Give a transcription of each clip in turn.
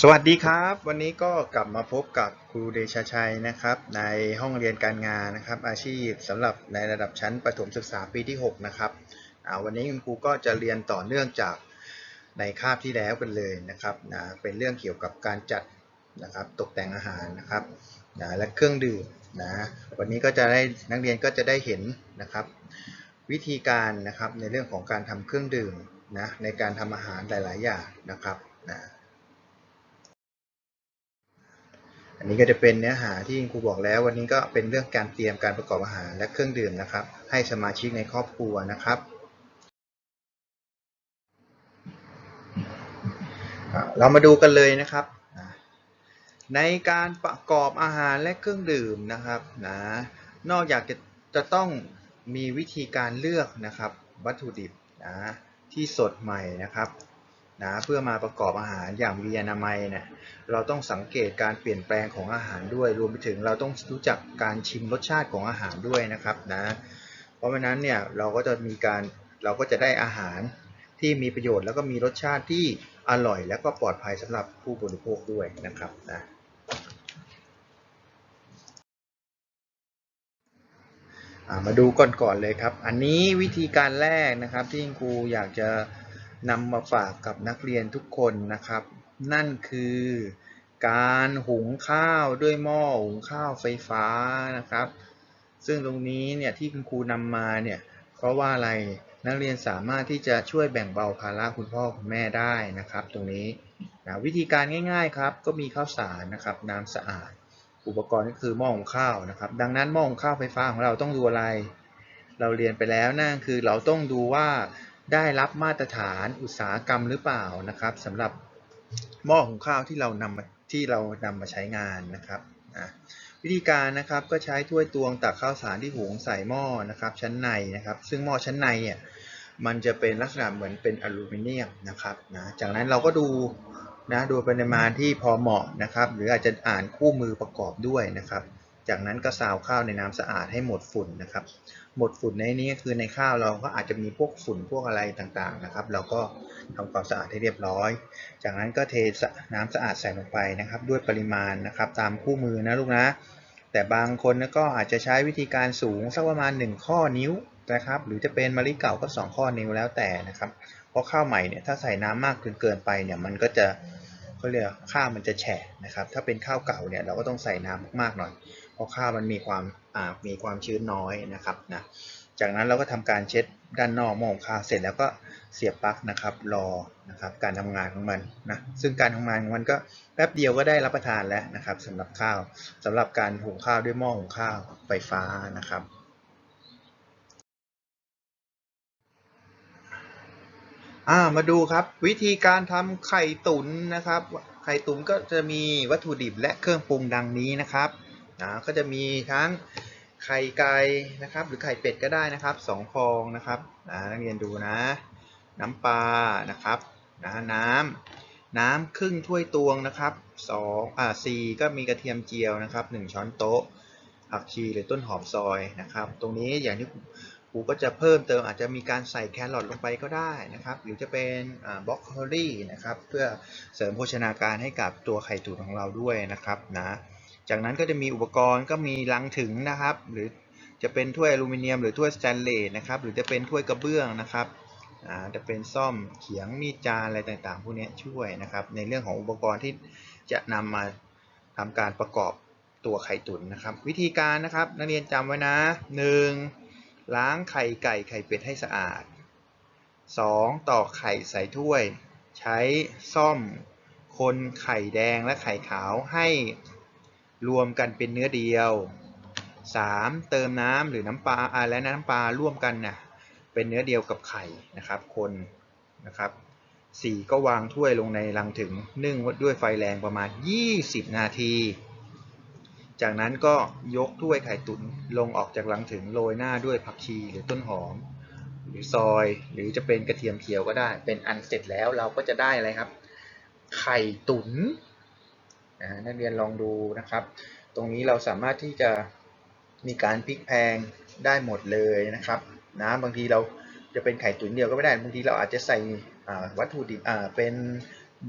สวัสดีครับ วันนี้ก็กลับมาพบกับครูเดชาชัยนะครับ ในห้องเรียนการงานนะครับ อาชีพสำหรับในระดับชั้นประถมศึกษาปีที่ 6 นะครับวันนี้คุณครูก็จะเรียนต่อเนื่องจากในคาบที่แล้วกันเลยนะครับนะเป็นเรื่องเกี่ยวกับการจัดนะครับตกแต่งอาหารนะครับนะและเครื่องดื่มนะวันนี้ก็จะได้นักเรียนก็จะได้เห็นนะครับ วิธีการนะครับในเรื่องของการทำเครื่องดื่มนะในการทำอาหารหลาย ๆ อย่างนะครับนะ อันนี้ก็จะเป็นเนื้อหาที่ครูบอกแล้ว วันนี้ก็เป็นเรื่องการเตรียมการประกอบอาหารและเครื่องดื่มนะครับ ให้สมาชิกในครอบครัวนะครับ เรามาดูกันเลยนะครับ ในการประกอบอาหารและเครื่องดื่มนะครับนะนอกจากจะจะต้องมีวิธีการเลือกนะครับ วัตถุดิบนะที่สดใหม่นะครับ นะเพื่อมาประกอบอาหารอย่างมีอนามัยเนี่ยเราต้องสังเกตการเปลี่ยนแปลงของอาหารด้วย รวมไปถึงเราต้องรู้จักการชิมรสชาติของอาหารด้วยนะครับนะเพราะฉะนั้นเนี่ยเราก็จะมีการเราก็จะได้อาหารที่มีประโยชน์แล้วก็มีรสชาติที่อร่อย แล้วก็ปลอดภัยสำหรับผู้บริโภคด้วยนะครับนะมาดูก่อนก่อนเลยครับ อันนี้วิธีการแรกนะครับที่ครูอยากจะ นำมาฝากกับนักเรียนทุกคนนะครับ นั่นคือการหุงข้าวด้วยหม้อหุงข้าวไฟฟ้านะครับ ซึ่งตรงนี้เนี่ยที่คุณครูนำมาเนี่ยเพราะว่าอะไรนักเรียนสามารถที่จะช่วยแบ่งเบาภาระคุณพ่อคุณแม่ได้นะครับ ตรงนี้นะวิธีการง่าย ๆครับ ก็มีข้าวสารนะครับ น้ำสะอาด อุปกรณ์ก็คือหม้อหุงข้าวนะครับ ดังนั้นหม้อหุงข้าวไฟฟ้าของเราต้องดูอะไร เราเรียนไปแล้วนั่นคือเราต้องดูว่า ได้รับมาตรฐานอุตสาหกรรมหรือเปล่านะครับสำหรับหม้อหุงข้าวที่เรานำมาที่เรานำมาใช้งานนะครับอะวิธีการนะครับก็ใช้ถ้วยตวงตักข้าวสารที่หุงใส่หม้อนะครับ ชั้นในนะครับ ซึ่งหม้อชั้นในเนี่ยมันจะเป็นลักษณะเหมือนเป็นอลูมิเนียมนะครับนะจากนั้นเราก็ดูนะดูปริมาณที่พอเหมาะนะครับ หรืออาจจะอ่านคู่มือประกอบด้วยนะครับ จากนั้นก็ซาวข้าวในน้ำสะอาดให้หมดฝุ่นนะครับ หมดฝุ่นในนี้ก็คือในข้าวเราก็อาจจะมีพวกฝุ่นพวกอะไรต่างๆนะครับ เราก็ทำความสะอาดให้เรียบร้อย จากนั้นก็เทน้ำสะอาดใส่ลงไปนะครับ ด้วยปริมาณนะครับ ตามคู่มือนะลูกนะ แต่บางคนก็อาจจะใช้วิธีการสูงสักประมาณ 1 ข้อนิ้วนะครับ หรือจะเป็นมะลิเก่าก็ 2 ข้อนิ้วแล้วแต่นะครับ เพราะข้าวใหม่เนี่ยถ้าใส่น้ำมากจนเกินไปเนี่ยมันก็จะเขาเรียกข้าวมันจะแฉะนะครับ ถ้าเป็นข้าวเก่าเนี่ยเราก็ต้องใส่น้ำมากๆหน่อย เพราะข้าวมันมีความมีความชื้นน้อยนะครับนะจากนั้นเราก็ทำการเช็ดด้านนอกหม้อหุงข้าวเสร็จแล้วก็เสียบปลั๊กนะครับรอนะครับการทำงานของมันนะซึ่งการทำงานของมันก็แป๊บเดียวก็ได้รับประทานแล้วนะครับสำหรับข้าวสำหรับการหุงข้าวด้วยหม้อหุงข้าวไฟฟ้านะครับ่ามาดูครับวิธีการทำไข่ตุ๋นนะครับ ไข่ตุ๋นก็จะมีวัตถุดิบและเครื่องปรุงดังนี้นะครับ นะก็จะมีทั้งไข่ไก่นะครับ หรือไข่เป็ดก็ได้นะครับสองฟองนะครับนะนักเรียนดูนะ น้ำปลานะครับนะน้ำน้ำครึ่งถ้วยตวงนะครับสองอ่าสี่ก็มีกระเทียมเจียวนะครับหนึ่งช้อนโต๊ะผักชีหรือต้นหอมซอยนะครับ ตรงนี้อย่างที่ครูก็จะเพิ่มเติมอาจจะมีการใส่แครอทลงไปก็ได้นะครับ หรือจะเป็นบล็อกโคลี่นะครับ เพื่อเสริมโภชนาการให้กับตัวไข่ตุ๋นของเราด้วยนะครับนะ จากนั้นก็จะมีอุปกรณ์ก็มีลังถึงนะครับ หรือจะเป็นถ้วยอลูมิเนียม หรือถ้วยสแตนเลสนะครับ หรือจะเป็นถ้วยกระเบื้องนะครับจะเป็นซ่อมเขียงมีดจานอะไรต่างๆ พวกนี้ช่วยนะครับ ในเรื่องของอุปกรณ์ที่จะนำมาทำการประกอบตัวไข่ตุ๋นนะครับ วิธีการนะครับนักเรียนจำไว้นะ 1. ล้างไข่ไก่ไข่เป็ดให้สะอาด 2. ตอกไข่ใส่ถ้วย ใช้ซ่อมคนไข่แดงและไข่ขาวให้ รวมกันเป็นเนื้อเดียว 3. เติมน้ำหรือน้ำปลาและน้ำปลาร่วมกันนะเป็นเนื้อเดียวกับไข่นะครับคนนะครับ 4. ก็วางถ้วยลงในลังถึงนึ่งด้วยไฟแรงประมาณ 20 นาที จากนั้นก็ยกถ้วยไข่ตุ๋นลงออกจากลังถึงโรยหน้าด้วยผักชีหรือต้นหอม หรือซอยหรือจะเป็นกระเทียมเจียวก็ได้ เป็นอันเสร็จแล้วเราก็จะได้อะไรครับ ไข่ตุ๋น นะนักเรียนลองดูนะครับ ตรงนี้เราสามารถที่จะมีการพลิกแพงได้หมดเลยนะครับนะบางทีเราจะเป็นไข่ตุ๋นเดียวก็ไม่ได้ บางทีเราอาจจะใส่วัตถุดิบเป็น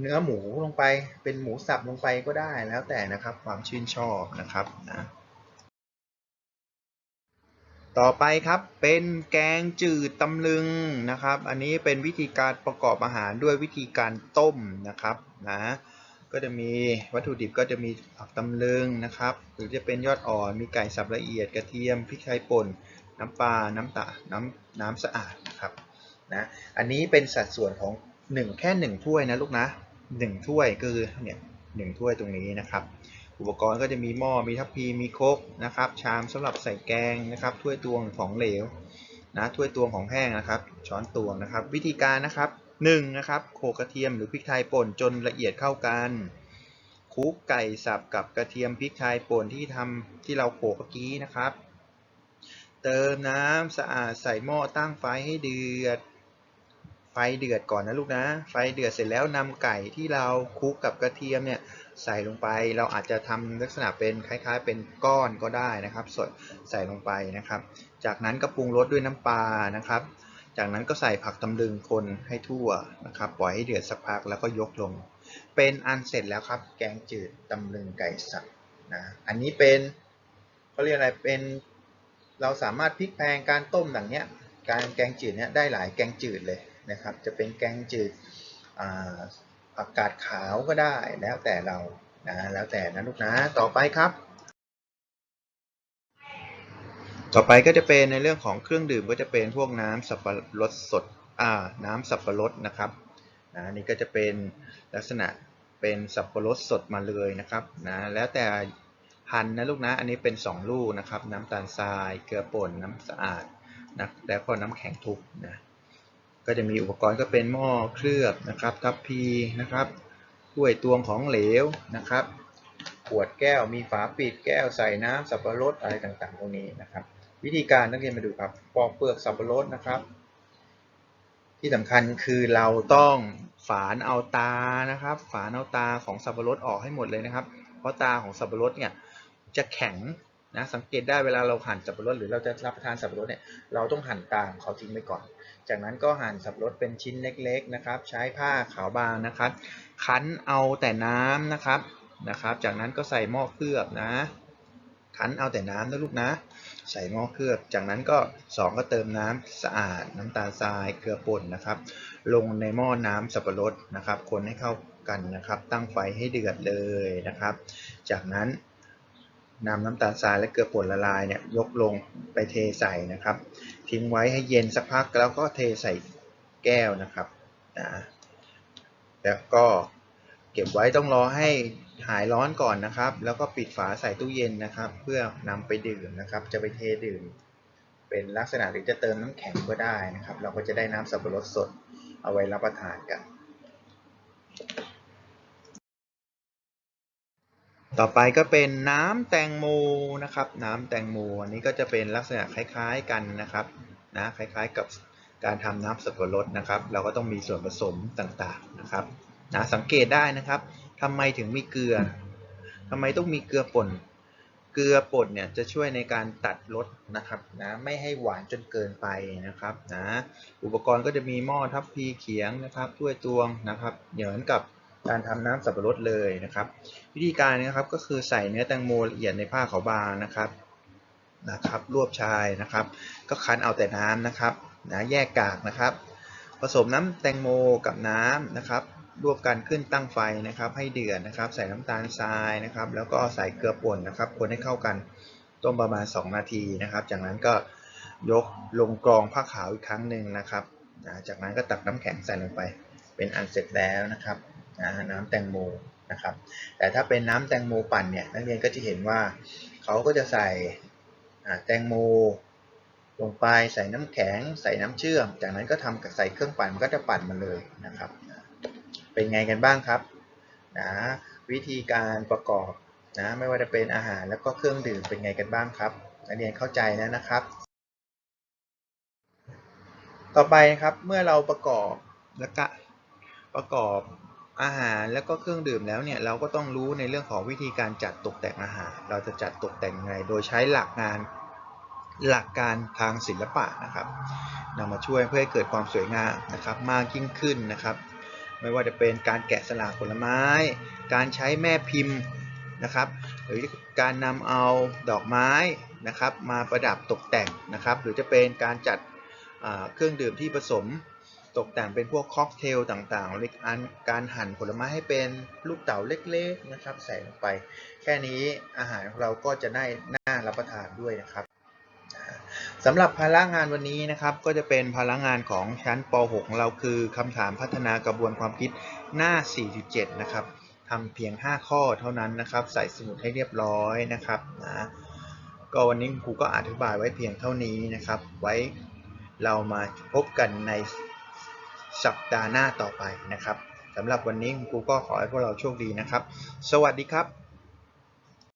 เนื้อหมูลงไป เป็นหมูสับลงไปก็ได้แล้วแต่นะครับความชื่นชอบนะครับนะต่อไปครับเป็นแกงจืดตำลึงนะครับ อันนี้เป็นวิธีการประกอบอาหารด้วยวิธีการต้มนะครับนะ ก็จะมีวัตถุดิบก็จะมีผักตำลึงนะครับ หรือจะเป็นยอดอ่อน มีไก่สับละเอียดกระเทียมพริกไทยป่น น้ำปลา น้ำตาน้ำน้ำสะอาดนะครับนะอันนี้เป็นสัดส่วนของ 1 แค่ 1 ถ้วยนะลูกนะ1ถ้วยก็คือเนี่ยหนึ่งถ้วยตรงนี้นะครับ อุปกรณ์ก็จะมีหม้อมีทัพพีมีโคกนะครับ ชามสำหรับใส่แกงนะครับ ถ้วยตวงของเหลวนะถ้วยตวงของแห้งนะครับ ช้อนตวงนะครับ วิธีการนะครับ 1 นะครับโขลกกระเทียมหรือพริกไทยป่นจนละเอียดเข้ากันคลุกไก่สับกับกระเทียมพริกไทยป่นที่ทำที่เราโขลกเมื่อกี้นะครับ เติมน้ำสะอาดใส่หม้อตั้งไฟให้เดือด ไฟเดือดก่อนนะลูกนะ ไฟเดือดเสร็จแล้วนำไก่ที่เราคลุกกับกระเทียมเนี่ยใส่ลงไป เราอาจจะทำลักษณะเป็นคล้ายๆ เป็นก้อนก็ได้นะครับสดใส่ลงไปนะครับ จากนั้นก็ปรุงรสด้วยน้ำปลานะครับ จากนั้นก็ใส่ผักตำลึงคนให้ทั่วนะครับ ปล่อยให้เดือดสักพักแล้วก็ยกลง เป็นอันเสร็จแล้วครับ แกงจืดตำลึงไก่สับนะ อันนี้เป็นเขาเรียกอะไร เป็นเราสามารถพลิกแพลงการต้มอย่างเนี้ย การแกงจืดเนี้ยได้หลายแกงจืดเลยนะครับ จะเป็นแกงจืดอาผักกาดขาวก็ได้ แล้วแต่เรานะ แล้วแต่นะลูกนะ ต่อไปครับ ต่อไปก็จะเป็นในเรื่องของเครื่องดื่มก็จะเป็นพวกน้ำสับปะรดสดอ่าน้ำสับปะรดนะครับนะนี่ก็จะเป็นลักษณะเป็นสับปะรดสดมาเลยนะครับนะแล้วแต่หั่นนะลูกนะอันนี้เป็น 2 ลูกนะครับ น้ำตาลทราย เกลือป่นน้ำสะอาดนะแล้วก็น้ำแข็งทุบนะก็จะมีอุปกรณ์ก็เป็นหม้อเคลือบนะครับทัพพีนะครับถ้วยตวงของเหลวนะครับ ขวดแก้วมีฝาปิดแก้วใส่น้ำสับปะรดอะไรต่างๆพวกนี้นะครับ วิธีการนักเรียนมาดูครับปอกเปลือกสับปะรดนะครับ ที่สำคัญคือเราต้องฝานเอาตานะครับ ฝานเอาตาของสับปะรดออกให้หมดเลยนะครับ เพราะตาของสับปะรดเนี่ยจะแข็งนะสังเกตได้เวลาเราหั่นสับปะรดหรือเราจะรับประทานสับปะรดเนี่ยเราต้องหั่นตาของเขาทิ้งไปก่อน จากนั้นก็หั่นสับปะรดเป็นชิ้นเล็กๆนะครับ ใช้ผ้าขาวบางนะครับ คั้นเอาแต่น้ำนะครับนะครับ จากนั้นก็ใส่หม้อเคลือบนะ คั้นเอาแต่น้ำนะลูกนะ ใส่หม้อเคลือบ จากนั้นก็ 2 ก็เติมน้ำสะอาด น้ำตาลทรายเกลือป่นนะครับ ลงในหม้อน้ำสับปะรดนะครับ คนให้เข้ากันนะครับ ตั้งไฟให้เดือดเลยนะครับ จากนั้นนำน้ำตาลทรายและเกลือป่นละลายเนี่ยยกลงไปเทใส่นะครับ ทิ้งไว้ให้เย็นสักพักแล้วก็เทใส่แก้วนะครับนะแล้วก็เก็บไว้ต้องรอให้ หายร้อนก่อนนะครับ แล้วก็ปิดฝาใส่ตู้เย็นนะครับ เพื่อนำไปดื่มนะครับ จะไปเทดื่ม เป็นลักษณะหรือจะเติมน้ำแข็งก็ได้นะครับ เราก็จะได้น้ำสับปะรดสดเอาไว้รับประทานกัน ต่อไปก็เป็นน้ำแตงโมนะครับ น้ำแตงโมอันนี้ก็จะเป็นลักษณะคล้ายๆกันนะครับนะคล้ายๆกับการทำน้ำสับปะรดนะครับ เราก็ต้องมีส่วนผสมต่างๆนะครับนะสังเกตได้นะครับ ทำไมถึงมีเกลือทำไมต้องมีเกลือป่น เกลือป่นเนี่ยจะช่วยในการตัดรสนะครับนะไม่ให้หวานจนเกินไปนะครับนะอุปกรณ์ก็จะมีหม้อทัพพีเขียงนะครับถ้วยตวงนะครับเหมือนกับการทำน้ำสับปะรดเลยนะครับ วิธีการนะครับก็คือใส่เนื้อแตงโมละเอียดในผ้าขาวบางนะครับนะครับ รวบชายนะครับ ก็คั้นเอาแต่น้ำนะครับนะแยกกากนะครับ ผสมน้ำแตงโมกับน้ำนะครับ ร่วบกันขึ้นตั้งไฟนะครับ ให้เดือดนะครับ ใส่น้ำตาลทรายนะครับ แล้วก็ใส่เกลือป่นนะครับ คนให้เข้ากันต้มประมาณ 2 นาทีนะครับ จากนั้นก็ยกลงกรองผ้าขาวอีกครั้งหนึ่งนะครับจากนั้นก็ตักน้ำแข็งใส่ลงไป เป็นอันเสร็จแล้วนะครับน้ำแตงโมนะครับ แต่ถ้าเป็นน้ำแตงโมปั่นเนี่ยนักเรียนก็จะเห็นว่าเขาก็จะใส่แตงโมลงไปใส่น้ำแข็ง ใส่น้ำเชื่อม จากนั้นก็ทำกับใส่เครื่องปั่นมันก็จะปั่นมาเลยนะครับ เป็นไงกันบ้างครับนะวิธีการประกอบนะไม่ว่าจะเป็นอาหารแล้วก็เครื่องดื่มเป็นไงกันบ้างครับนักเรียนเข้าใจแล้วนะครับ ต่อไปครับเมื่อเราประกอบแล้วก็ประกอบอาหารแล้วก็เครื่องดื่มแล้วเนี่ยเราก็ต้องรู้ในเรื่องของวิธีการจัดตกแต่งอาหาร เราจะจัดตกแต่งยังไง โดยใช้หลักงานหลักการทางศิลปะนะครับนำมาช่วยเพื่อให้เกิดความสวยงามนะครับ มากยิ่งขึ้นนะครับ ไม่ว่าจะเป็นการแกะสลักผลไม้ การใช้แม่พิมพ์นะครับ หรือการนำเอาดอกไม้นะครับ มาประดับตกแต่งนะครับ หรือจะเป็นการจัดเครื่องดื่มที่ผสมตกแต่งเป็นพวกค็อกเทลต่างๆหรือการการหั่นผลไม้ให้เป็นลูกเต๋าเล็กๆนะครับ ใส่ลงไป แค่นี้อาหารของเราก็จะได้น่ารับประทานด้วยนะครับ สำหรับภาระงานวันนี้นะครับก็จะเป็นภาระงานของชั้นป .6 ของเราคือคำถามพัฒนากระบวนความคิดหน้า 47 นะครับทำเพียง 5 ข้อเท่านั้นนะครับ ใส่สมุดให้เรียบร้อยนะครับนะก็วันนี้ครูก็อธิบายไว้เพียงเท่านี้นะครับ ไว้เรามาพบกันในสัปดาห์หน้าต่อไปนะครับสำหรับวันนี้คุณครูก็ขอให้พวกเราโชคดีนะครับ สวัสดีครับ